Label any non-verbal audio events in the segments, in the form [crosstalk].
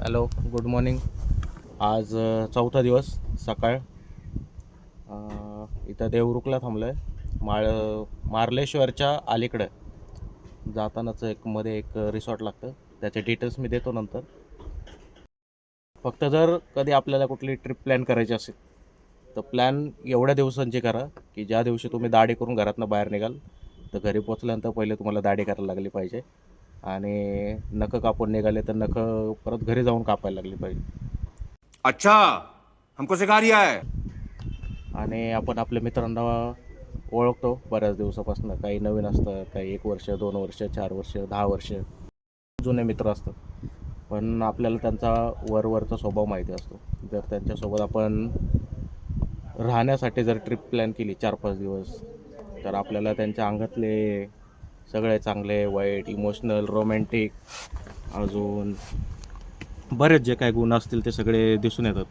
Hello good morning. आज चौथा दिवस सकाळ. इथं देवरुखला थांबलो आहे माळ मार्लेश्वरच्या अलीकडं जातानाच एक मध्ये एक रिसॉर्ट लागतं. त्याचे डिटेल्स मी देतो नंतर. फक्त जर कधी आपल्याला कुठली ट्रिप प्लॅन करायची असेल तर प्लॅन एवढ्या दिवसांची करा की ज्या दिवशी तुम्ही दाढी करून घरातनं बाहेर निघाल तर घरी पोचल्यानंतर पहिले तुम्हाला दाढी करायला लागली पाहिजे. आणि नखं कापून निघाले तर नखं परत घरी जाऊन कापायला लागली पाहिजे अच्छा हमको सिखा रिया है. आणि आपण आपल्या मित्रांना ओळखतो बऱ्याच दिवसापासून. काही नवीन असतं काही एक वर्ष दोन वर्ष चार वर्ष दहा वर्ष. जुने मित्र असतात. पण आपल्याला त्यांचा वरवरचा स्वभाव माहिती असतो. जर त्यांच्यासोबत आपण राहण्यासाठी जर ट्रिप प्लॅन केली चार पाच दिवस तर आपल्याला त्यांच्या अंगातले सगळे चांगले वाईट इमोशनल रोमॅन्टिक अजून बरेच जे काही गुण असतील ते सगळे दिसून येतात.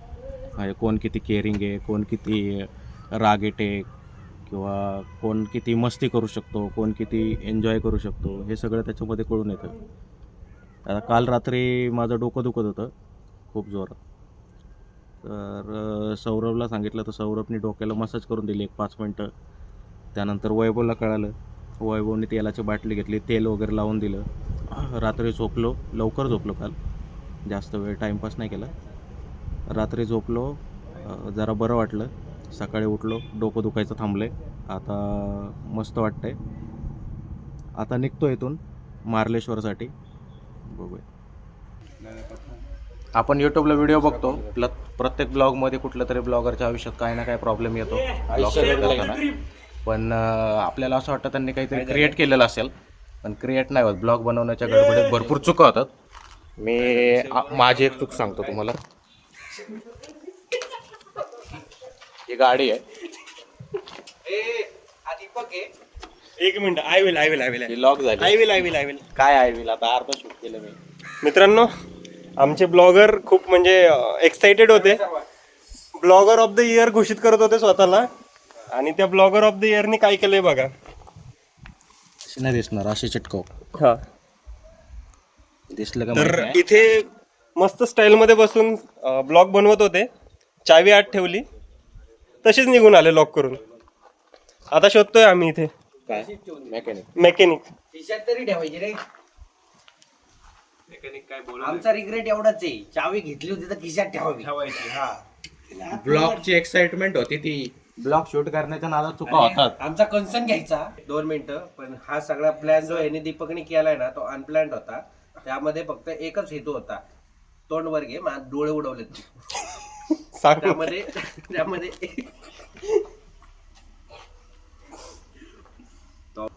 म्हणजे कोण किती केअरिंग आहे कोण किती रागेटे किंवा कोण किती मस्ती करू शकतो कोण किती एन्जॉय करू शकतो हे सगळं त्याच्यामध्ये कळून येतं. आता काल रात्री माझं डोकं दुखत होतं खूप जोरात. तर सौरभला सांगितलं तर सौरभने डोक्याला मसाज करून दिली एक पाच मिनटं. त्यानंतर वैभवला कळालं वैभवने तेलाची बाटली घेतली तेल वगैरे लावून दिलं. रात्री झोपलो लवकर झोपलो काल. जास्त वेळ टाईमपास नाही केला. रात्री झोपलो जरा बरं वाटलं. सकाळी उठलो डोकं दुखायचं थांबले आता मस्त वाटतंय. आता निघतो इथून मार्लेश्वरसाठी. बघूया. आपण यूट्यूबला व्हिडिओ बघतो. प्रत्येक ब्लॉगमध्ये कुठल्या तरी ब्लॉगरच्या आयुष्यात काही ना काही प्रॉब्लेम येतो. ब्लॉग करताना. पण आपल्याला असं वाटतं त्यांनी काहीतरी क्रिएट केलेलं असेल. पण क्रिएट नाही होत. ब्लॉग बनवण्याच्या गडबडीत भरपूर चुका होतात. मी माझी एक चूक सांगतो तुम्हाला. ही गाडी आहे. एक minute. I will I will I will lock झाली. I will I will I will काय आहे विल आता अर्धा शूट केलं मी. मित्रांनो आमचे ब्लॉगर खूप म्हणजे एक्साइटेड होते. ब्लॉगर ऑफ द इयर घोषित करत होते स्वतःला. आणि त्या ब्लॉगर ऑफ द इयरनी काय केलंय बघा? अशी नाही दिसणार अशी चिटकव. हा. दिसलं का तर? इथे मस्त स्टाईल मध्ये बसून ब्लॉग बनवत होते. चावी आत ठेवली. तशीच निघून आले लॉक करून. आता शोधतोय आम्ही इथे. काय? मेकॅनिक मेकॅनिक खिशात तरी ठेवायची रे. आमचा रिग्रेट एवढाच आहे. चावी घेतली होती तर खिशात ठेवावी. ठेवायची हा. ब्लॉगची एक्साइटमेंट होती ती. ब्लॉग शूट करण्याच्या नादात चुका होतात. आमचा कन्सर्न घ्यायचा. दोन मिनिटं पण हा सगळा प्लॅन जो याने दीपकने केलाय ना तो अनप्लॅन्ड होता. त्यामध्ये फक्त एकच हेतू होता. तोंड वर घे माझे डोळे उडवले त्यामध्ये त्यामध्ये तो-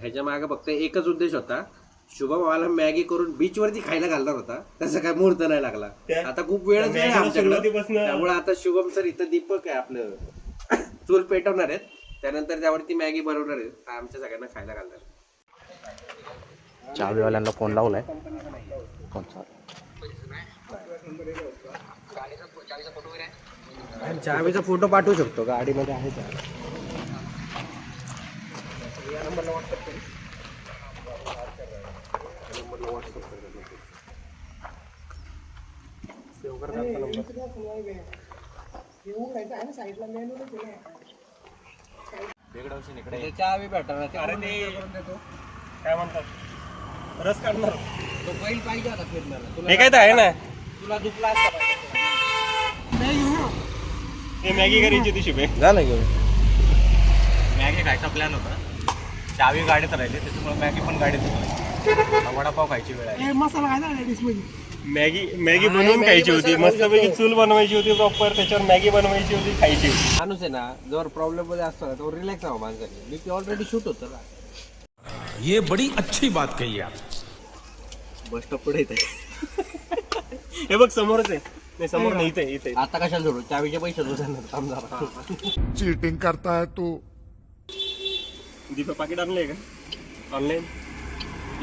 ह्याच्या मागे फक्त एकच उद्देश होता. शुभम मला मॅगी करून बीच वरती खायला घालणार होता. तसा काय मुहूर्त नाही लागला. आता खूप सुरुवातीपासनं- त्यामुळे आता शुभम सर इथं दीपक आहे आपलं. चूल पेटवणार आहेत. त्यानंतर त्यावरती मॅगी बनवणार आहेत. आमच्या सगळ्यांना खायला घालणार. चावीवाल्यांना फोन लावलाय. फोन. चावीचा फोटो पाठवू शकतो. गाडीमध्ये आहे चावी भेटणार अरे ते काय म्हणतात? रस काढणार. तो बैल पाहिजे होता फिरण्याला तुला हे काय तर आहे ना? तुला दुखला असता हे मॅगी करायची शुभे जा ना घेऊन. मॅगी खायचा प्लॅन होता. चावी गाडीत राहिली त्याच्यामुळे मॅगी पण गाडीत राहिली. आता वडापाव खायची वेळ आहे मॅगी मॅगी बनवून खायची होती. मस्तपैकी चूल बनवायची होती प्रॉपर त्याच्यावर मॅगी बनवायची होती खायची. होती माणूस आहे ना जर प्रॉब्लेममध्ये असतो ना तो रिलॅक्स हवा माणसाने. मी ती ऑलरेडी शूट होतं ना. ये बड़ी अच्छी बात कही आप। बस स्टॉप पुढे येते हे बघ समोरच आहे. नाही समोर नाही इथे इथे. आता कशाला सोडू? चावीचे पैसे दो थांब जरा. चीटिंग करता है तू. दीपक पाकिट आणलंय का? ऑनलाईन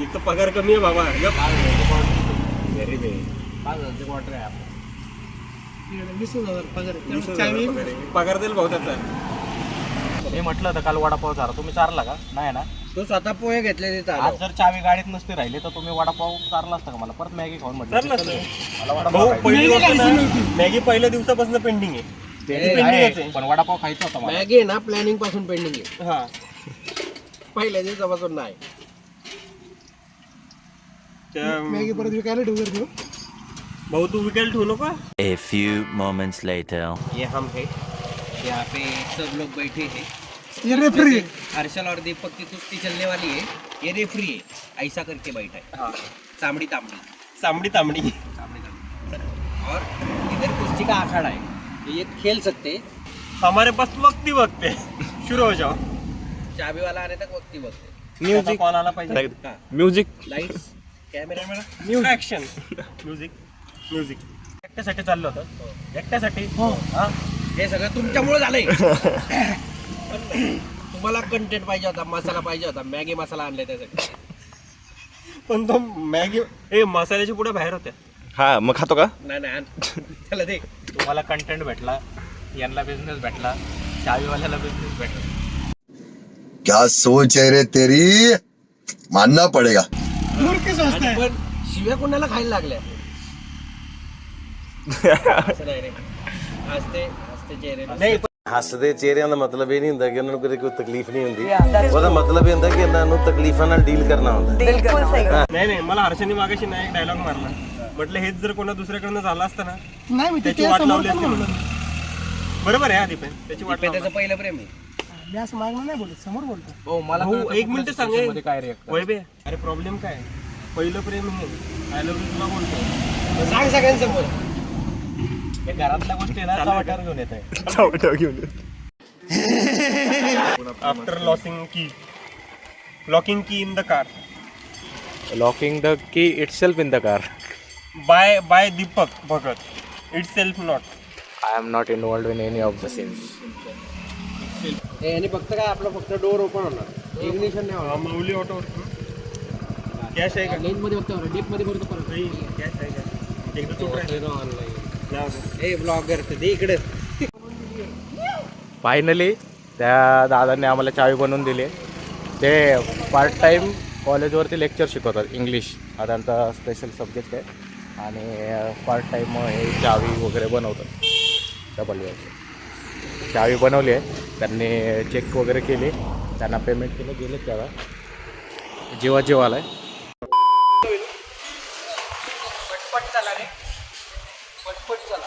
एक तर पगार कमी आहे बाबा. गप. व्हेरी वेल पाच हजारचे क्वार्टर आहे आपलं. वीस हजार पगार आहे. पगार देईल भाऊ त्याचा. मी म्हटलं होतं काल वडापाव चारा तुम्ही चारला का? नाही ना? तू स्वतः पोहे घेतले तिथं आज आलो. जर चावी गाडीत नसते राहिली तर तुम्ही वडापाव चारला असता का मला? परत मॅगी खाऊन म्हटलं. वडापाव खायचा. पहिली गोष्ट ना मॅगी पहिल्या दिवसापासून पेंडिंग आहे. ते. पण वडापाव खायचा होता मला. मॅगी आहे ना प्लॅनिंगपासून पेंडिंग आहे. हा. पहिल्या दिवसापासून नाही. मॅगी परत विकायला ठेवू भाऊ तू विकायला ठेवू नका? A few moments later. ये हम है. यहाँ पे सब लोग बैठे हैं. ये रेफरी हर्षल और दीपक की कुश्ती चलने वाली है. ये रेफरी है. ऐसा करके बैठा है. हाँ. चामड़ी तामड़ी. तांबडी तांबडी चामड़ी तामड़ी. और इधर कुश्ती का अखाड़ा है. तो ये खेल सकते हैं. हमारे पास वक्त ही वक्त है. शुरू हो जाओ. चाबी वाला आने तक वक्त ही वक्त है. म्युझिक कॉल आला पाहिजे? Music lights camera music. Action [laughs] music. Music. एकट्यासाठी चाललं होतं. एकट्यासाठी? हा. हे? सगळं तुमच्यामुळे झालंय. [laughs] पण तुम्हाला कंटेंट पाहिजे होता मसाला पाहिजे होता. मॅगी मसाला आणलाय त्यासाठी. पण तो मॅगी ए मसाल्याच्या पुढे बाहेर होत्या. हा मग खातो का? नाही नाही आण. त्याला दे. तुम्हाला कंटेंट भेटला. यांना बिझनेस भेटला. चावीवाल्याला बिझनेस भेटला. क्या सोच है रे तेरी? मानना पड़ेगा. आणि पण शिव्या कोणाला खायला लागल्या असं नाही रे हसते हसते चेहरे ਨਹੀਂ ਹੱਸਦੇ ਚਿਹਰਿਆਂ ਦਾ ਮਤਲਬ ਇਹ ਨਹੀਂ ਹੁੰਦਾ ਕਿ ਉਹਨਾਂ ਨੂੰ ਕਦੇ ਕੋਈ ਤਕਲੀਫ ਨਹੀਂ ਹੁੰਦੀ ਉਹਦਾ ਮਤਲਬ ਇਹ ਹੁੰਦਾ ਕਿ ਇਹਨਾਂ ਨੂੰ ਤਕਲੀਫਾਂ ਨਾਲ ਡੀਲ ਕਰਨਾ ਹੁੰਦਾ नाही नाही मला हर्षाने मागाशी नाही एक डायलॉग मारला म्हटलं हेच जर कोणा दुसऱ्याकडनं झालं असतं ना नाही त्याची वाट लावली असती म्हणून. बरोबर आहे आधी पण त्याची वाट पण लावली. त्याचं पहिलं प्रेम आहे हो मला भाऊ कळतं एक मिनिट सांगमध्ये काय रिॲक्ट वैबे अरे प्रॉब्लेम काय पहिलं प्रेम हे आय लव्ह यू तुला बोलतो सांग सगळ्यांसमोर घरातल्या गोष्टी ना चव्हाट्यावर घेऊन येत आहे after losing key locking key in the car locking the key itself in the car bye bye Deepak Bhagat itself not I am not involved in any of the scenes आणि फक्त काय आपलं फक्त डोअर ओपन होणार. Ignition नाही होणार. माऊली auto cash आहे का? लेन मध्ये फक्त होणार. डीपमध्ये भरतो परत. नाही कॅश आहे का? एकदा तू try ऑनलाईन ए ब्लॉगर दे इकडे. फायनली त्या दादांनी आम्हाला चावी बनवून दिली. ते पार्ट टाईम कॉलेजवरती लेक्चर शिकवतात इंग्लिश हा त्यांचा स्पेशल सब्जेक्ट आहे. आणि पार्ट टाईम हे चावी वगैरे बनवतात. डबल वेअरची चावी बनवली आहे. त्यांनी चेक वगैरे केली. त्यांना पेमेंट केलं गेले त्याला. जेव्हा जेव्हा आला आहे पटपट चला रे. पटपट चला.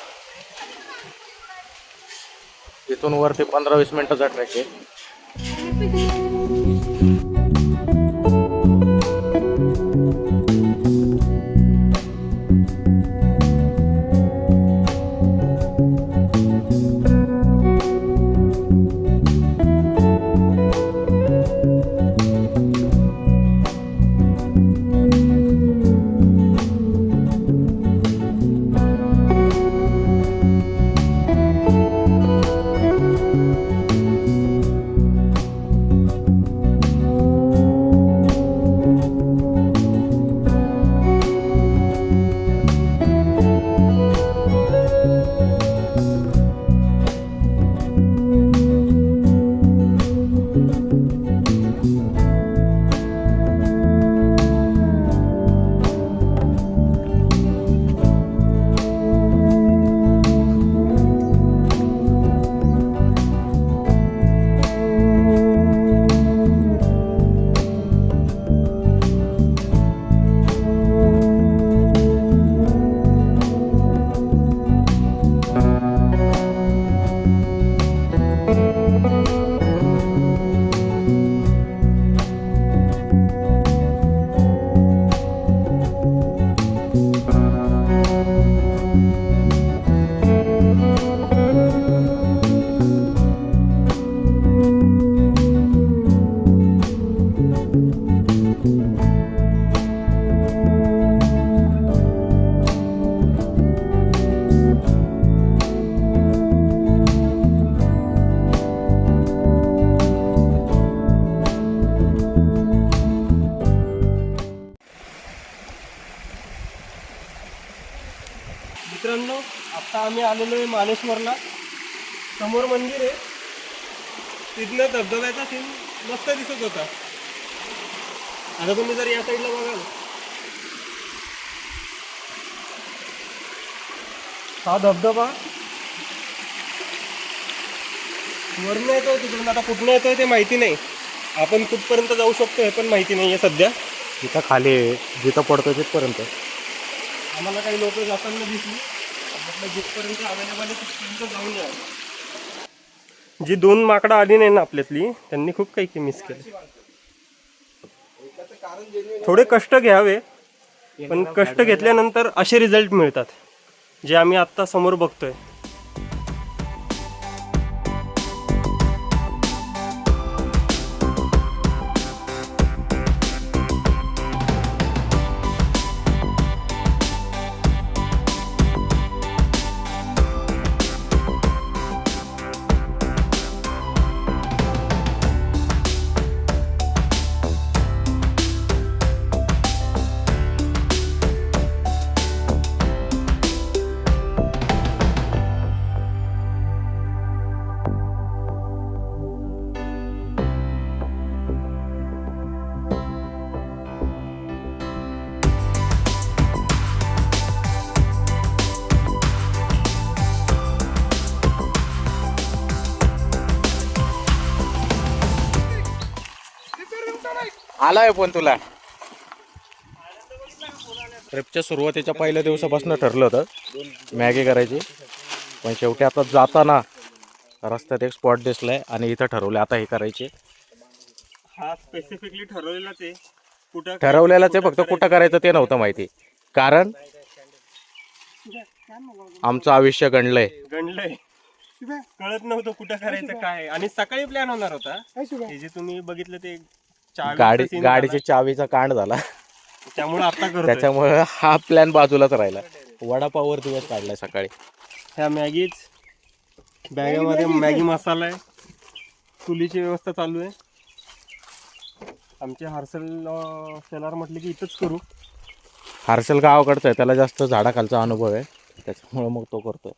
तिथून वरती पंधरा वीस मिनटाचा ट्रॅक आहे. मालेश्वरला समोर मंदिर आहे. तिथनं धबधब्याचा सीन मस्त दिसत होता. आता तुम्ही जर या साईडला बघाल. हा धबधबा. वरून येतोय तिकडून. आता कुठनं येतोय ते माहिती नाही. आपण कुठपर्यंत जाऊ शकतो हे पण माहिती नाही आहे सध्या. जिथं खाली जिथं पडतो तिथपर्यंत. आम्हाला काही लोक जाताना दिसली. जिथपर्यंत अवेलेबल आहे तिथपर्यंत जाऊन जी दोन माकडं आली नाही ना आपल्यातली त्यांनी खूप काही काही मिस केलं. थोडे कष्ट घ्यावे पण कष्ट घेतल्यानंतर असे रिझल्ट मिळतात जे आम्ही आत्ता समोर बघतोय. आलाय पण तुला. ट्रिपच्या सुरुवातीच्या पहिल्या दिवसापासून ठरलं होतं. मॅगी करायची. पण शेवटी आता जाताना रस्त्यात एक स्पॉट दिसलाय आणि इथं ठरवलं आता हे करायचे. हा स्पेसिफिकली ठरवलेलाच आहे कुठं ठरवलेलंच आहे फक्त कुठं करायचं? ते नव्हतं माहिती. कारण आमचं आयुष्य गणलंय गणलंय कळत नव्हतं कुठं करायचं काय. आणि सकाळी प्लॅन होणार होता. हे जे तुम्ही बघितलं ते चावीचा गाडी scene गाडीची झाला. चावीचा कांड झाला. त्यामुळे आता करतोय. त्याच्यामुळे हा प्लॅन बाजूलाच राहिला. वडापाववर दिवस काढलाय सकाळी. ह्या मॅगीच बॅगामध्ये मॅगी मसाला आहे. चुलीची व्यवस्था चालू आहे. आमचे हार्सल शेलार म्हटले की इथंच करू. हार्शल गावाकडचा आहे. त्याला जास्त झाडाखालचा अनुभव आहे. त्याच्यामुळे मग तो करतोय.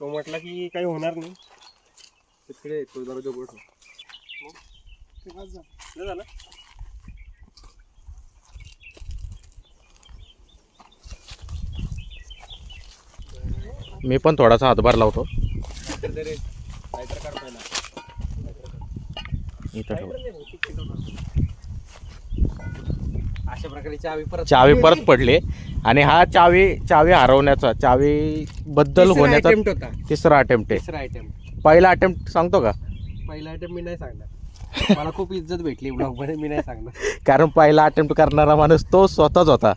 तो म्हटला की काही होणार नाही. झालं. मी पण थोडासा हातभार लावतो. इथं अशा प्रकारे चावी परत चावी परत पडली आणि हा चावी चावी हरवण्याचा चावी बद्दल होण्याचा होता. तिसरा अटेम्प्ट आहे. तिसरा अटेम्प्ट पहिला अटेम्प्ट सांगतो का? पहिला अटेम्प्ट मी नाही सांगणार. मला खूप इज्जत भेटली ब्लॉगमध्ये मी नाही सांगणार. कारण पहिला अटेम्प्ट करणारा माणूस तो स्वतःच होता.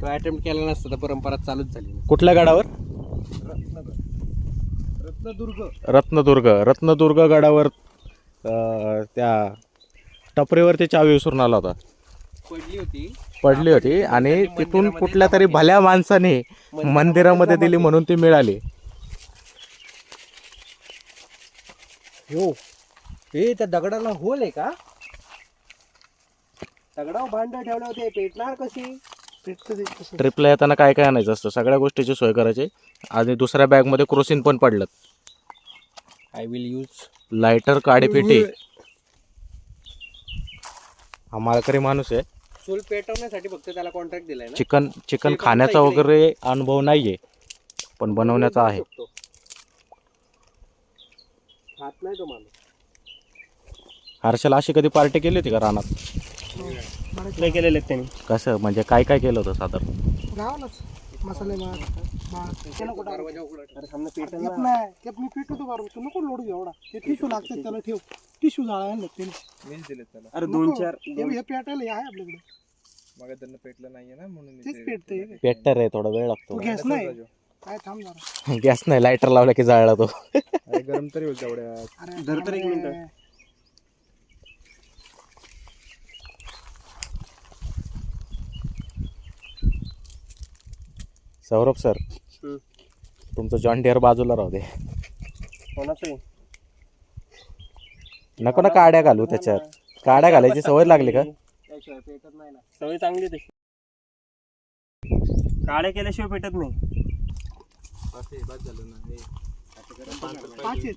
तो अटेम्प्ट केला नसता तर परंपरा चालूच झाली. कुठल्या गडावर? रत्नदुर्ग. रत्नदुर्ग. रत्नदुर्ग गडावर अं, त्या टपरीवरती चावी विसरून आला होता. पडली होती. पडली होती आणि तिथून कुठल्या तरी भल्या माणसाने मंदिरामध्ये दिली म्हणून ती मिळाली. हो हे त्या दगडाला होल आहे का? दगडावर भांड ठेवले होते पेटणार कशी? ट्रिपला येताना काय काय आणायचं असतं? सगळ्या गोष्टीची सोय करायची. आणि दुसऱ्या बॅगमध्ये क्रोसिन पण पडलं. आय विल यूज लायटर काडी पेटी. हा मालकरी माणूस आहे. चूल पेटवण्यासाठी फक्त त्याला कॉन्ट्रॅक्ट दिलाय ना? चिकन चिकन खाण्याचा. वगैरे अनुभव नाहीये पण बनवण्याचा आहे. खात नाही तो माणूस. हर्षला अशी कधी पार्टी केली होती का रानात? नाही केलेले आहेत त्यांनी. कसं म्हणजे काय काय केलं होतं साधारण गावालाच. मसाले भात भात. ते नको टाकू. दरवाजा उघडा. ठेव. अरे सामने पेटल येत नाही. ते मी पिटवतो बरोबर तू नको लोड घेऊ एवढा. ते टिश्यू लागतात त्याला ठेव. टिश्यू जाळा आणलं अरे दोन चार हे पेटायला हे आहे आपल्याकडे. तेच पेटते पेटर आहे थोडा वेळ तू लागतो गॅस नाही? काय थांब जरा. [laughs] गॅस नाही लायटर लावला की जाळला तो. अरे धर तर एक मिनिट. सौरभ सर हम्म. तुमचं जॉन डिअर बाजूला राहू दे. कोणाचं आहे? नको ना काड्या घालू त्याच्यात. काड्या घालायची सवय लागली का? त्याशिवाय पेटत नाही ना सवय चांगली आहे तशी काळे केल्याशिवाय पेटत नाही. पाच आहेत.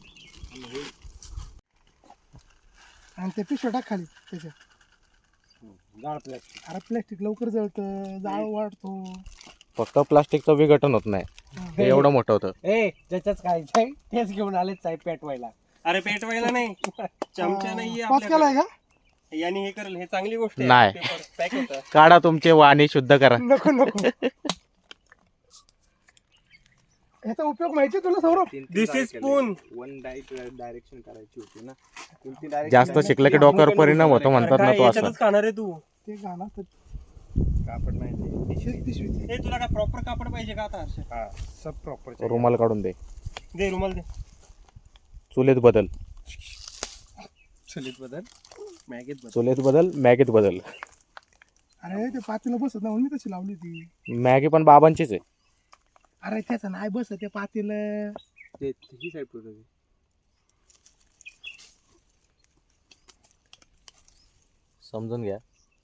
आणि ते पिशव्या टाक खाली त्याच्यात अरे प्लॅस्टिक लवकर जळतं जाळ वाढतो. फक्त प्लास्टिकचं विघटन होत नाही. ते एवढं मोठं होतं. ए ज्याच्याच खायचंय तेच घेऊन आलेच साहेब पेटवायला. अरे पेटवायला नाही. चमचा केलाय आपल्याकडे. का? याने हे करेल हे चांगली गोष्ट आहे. नाही. पेपर पॅक होतं. काढा तुमचे वाणी शुद्ध करा. नको नको. याचा उपयोग माहिती तुला सौरभ? दिस इज स्पून जास्त शिकलं की डोक्यावर परिणाम होतो म्हणतात ना तो असं. याच्यातच खाणार आहे तू? ते गाणं तर पिशवीत पिशवीत हे तुला काय प्रॉपर कापड पाहिजे का आता हर्षद? रुमाल काढून दे. दे रुमाल दे. चुलीत बदल. चलित बदल? मॅगीत चुलीत बदल मॅगीत बदल. अरे ते पातीला बसत ना म्हणून मी तशी लावली ती मॅगी पण बाबांचीच आहे. अरे त्याचं नाही बसत ते पातील ही साईड समजून घ्या.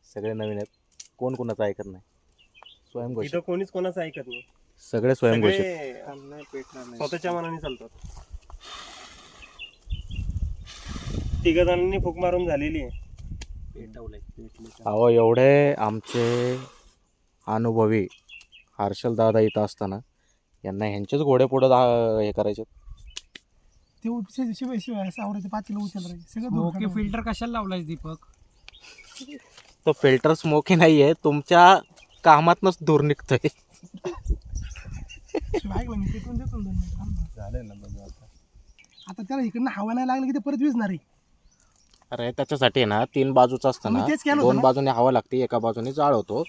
सगळे नवीन आहेत. कोण कोणाचं ऐकत नाही? स्वयंघोषित इथं कोणीच कोणाचं ऐकत नाही. सगळे स्वयंघोषित सगळे स्वतःच्या मनाने चालतात. तिघ जणांनी फूक मारून झालेली आहे. अहो एवढे आमचे अनुभवी हर्षल दादा इथं असताना यांना ह्यांचेच घोडे पुढे हे करायचे ते शिवाय शिवाय शिवाय सावराचे पातीला उचल रे सगळं काढून. फिल्टर कशाला लावलाय दीपक? तो फिल्टर स्मोकी नाहीये तुमच्या कामातनच दूर निघतोय. शिवाय ऐकलं मी पेटवून देतो ना दोन मिनिटं, थांब ना. आता. त्याला इकडनं हवा नाही लागली की ते परत विजणार आहे. अरे त्याच्यासाठी आहे ना तीन बाजूचं असतं मी ना. तेच केलं होतं दोन ना. बाजूने हवा लागते एका बाजूने जाळ होतो.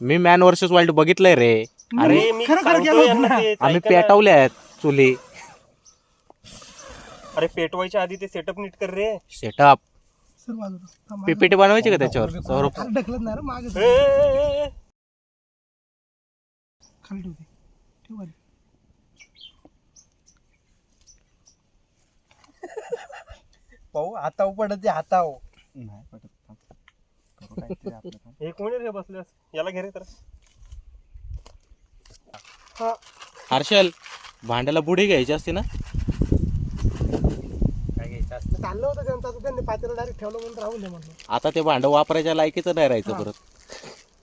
मी मॅन वर्सेस वाईल्ड बघितलंय रे. अरे अरे मी खरं खरं सांगतोय केलं यांना होतं ते, आम्ही ऐका ना. पेटवले आहेत चुली. अरे पेटवायच्या आधी ते सेटअप नीट कर रे. सेटअप सर बाजूला पीपीटी बनवायची का त्याच्यावर? सौरभ? अरे ढकलत नाही रे मागे. खाली ठेवते. ठेव. पाहू हाताव पडत ते हाताव हे कोण आहे रे बसल्यास. याला घे रे तर. हर्षल भांड्याला बुडी घ्यायची असते ना? असतं. होतं त्यांनी पातीला डायरेक्ट ठेवलं म्हणून राहून दे म्हणलं. आता ते भांडं वापरायच्या लायकीचं नाही राहायचं परत.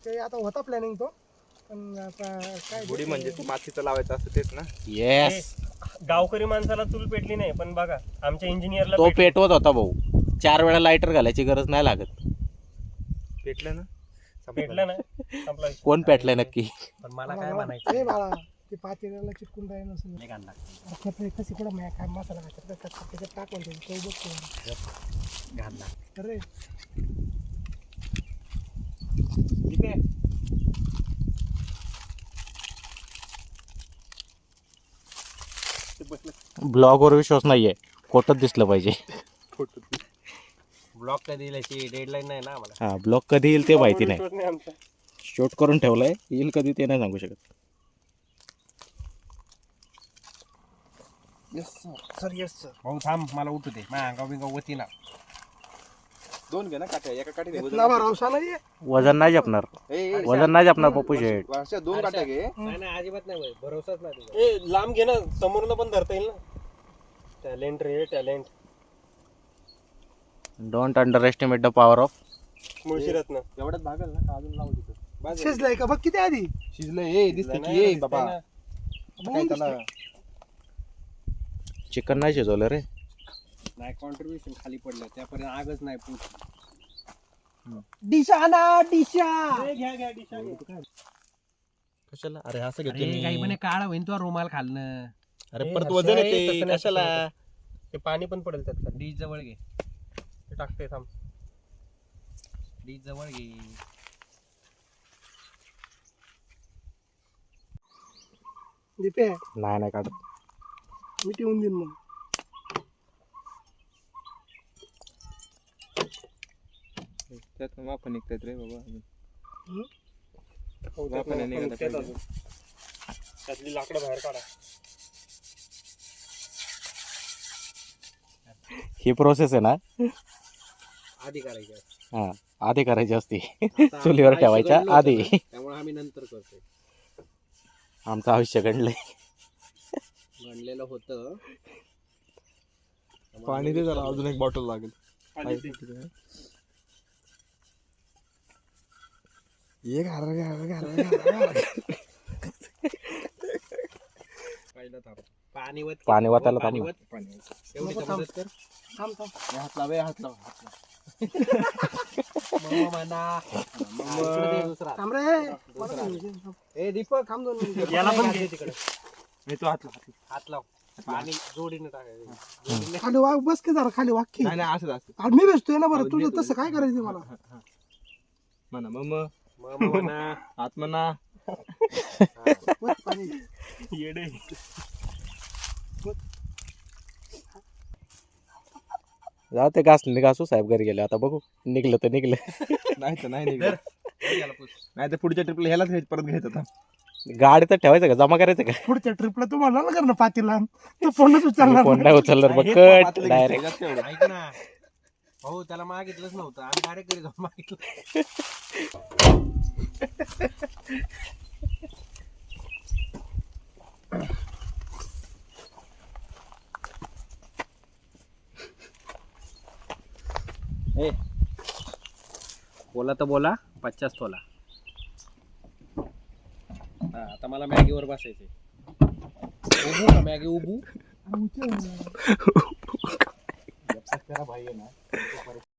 ते आता होता प्लॅनिंग तो पण आता काय बुडी म्हणजे ते मातीचं लावायचं असतं तेच ना? येस गावकरी माणसाला चूल पेटली नाही पण बघा आमच्या इंजिनियरला तो पेटवत होता भाऊ. चार वेळा लायटर घालायची गरज नाही लागत. पेटलं ना? पेटलं ना? संपला. विषय. कोण पेटलाय नक्की? पण मला काय म्हणायचं? बाळा. ते पातेल्याला चिटकून राहील नसेल. नाही कशी कुठं मॅ काय मसाला घातला तर त्याच्यात टाकून दे तो बघतो घालणार अरे. ब्लॉगवर विश्वास नाहीये खोटच दिसलं पाहिजे. ब्लॉक कधी याची डेडलाईन नाही ना आम्हाला. हा ब्लॉग कधी येईल ते माहिती नाही. आमचा. शूट करून ठेवलंय येईल कधी ते नाही सांगू शकत. सर येस सर भाऊ थांब मला उठू दे. अंगाव बिंगाव ना दोन घे ना काट्या एका काठी वजन. नाही जपणार. वजन नाही जपणार पप्पू शेट दोन काट्या घे. नाही नाही अजिबात नाही भाई भरोसाच नाही तुझा. ए लांब घे ना समोरनं पण धरता येईल ना. Talent ray talent. Don't underestimate the power of मुळशीरत्न एवढ्यात भागल ना का अजून लावू तिथं? शिजलाय का? बघ किती आधी. शिजलंय ए दिसतं की बाबा. त्याला चिकन नाही शिजवलं रे. नाही कॉन्ट्रीब्युशन खाली पडलं. त्यापर्यंत आगच नाही पूर्ण डिशा ना डिशा घ्या घ्या डिशा घ्या. कशाला? अरे असं अरे काही म्हणे काळा होईन तो रुमाल खालनं. अरे परत वजन तसं येते नाही, कशाला. ते पाणी पण पडेल त्यात. डीज जवळ घे. ते टाकते थांब. डीज जवळ घे. दीपे नाही नाही काढत. मी ठेवून देईन मग त्यात वाफा निघतात रे बाबा हो, त्यात वाफा नाही पण निघायला त्यात पाहिजे. अजून. त्यातली लाकडं बाहेर काढा ही प्रोसेस आहे ना? आधी करायची असते. हा आधी करायची असती. आता चुलीवर ठेवायच्या घडलं होतं आधी. ना, त्यामुळे आम्ही नंतर करतोय. आमचं आयुष्य घडलंय. म्हणलेलं होतं पाणी दे जरा अजून एक बॉटल लागेल. ये गार गार गार गार पाणी वत पाणी थांब ना. एवढी जबरदस्त कर. थांब थांब हात लाव हात लाव [laughs] हात लाव. म्हणा. हा, इकडे दे दुसरा. थांब रे मला? थांब. ए दीपक थांब दोन मिनिटं याला पण घे तिकडे मी तो हात लाव, हात लाव. हात लाव. पाणी जोडीने टाकायचं. खाली वाघ बस की जरा खाली वाघ की नाही नाही असं असं अरे मी भेटतोय ना बरं तुझं तसं काय करायचं मला? म्हणा मग मग म्हणा. [laughs] हात म्हणा. बस पाणी. येडे. जाऊ ते घासले घासू साहेब घरी गेले. आता बघू. निघलं तर निघलं. [laughs] नाही तर नाही निघणार. नाही तर पुढच्या ट्रिपला ह्यालाच घ्यायचं परत घ्यायचं आता गाडी तर ठेवायचं का? जमा करायचं का? पुढच्या ट्रिपला तू म्हणला ना कर ना पातीला तो फोनच उचलणार फोन नाही उचलणार मग हे कट. डायरेक्ट. ऐक ना. हो त्याला मागितलंच नव्हतं. आम्ही डायरेक्ट घरी जाऊन मागितलं. ए बोला तर बोला. पचास तोला. हा, आता मला मॅगीवर बसायचे उभू का मॅगी उभू. [laughs]